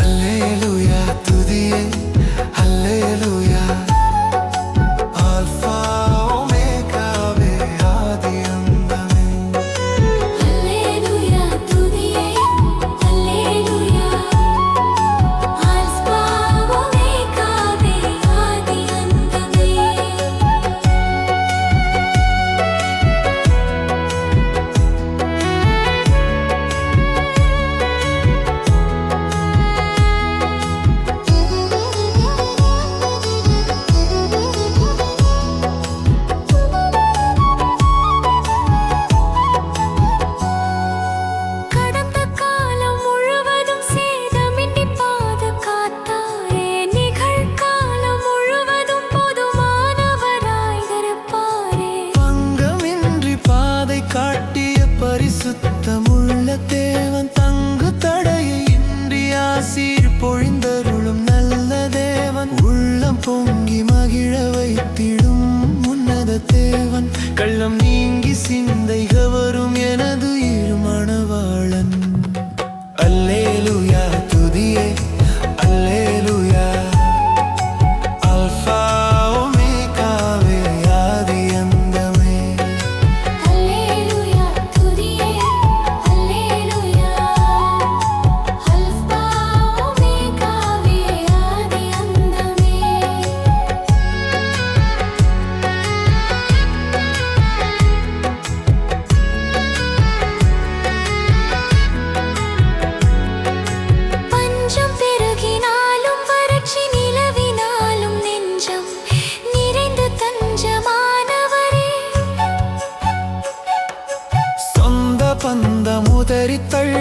அல்லேலுயா துதியே அல்லேலுயா Alam ni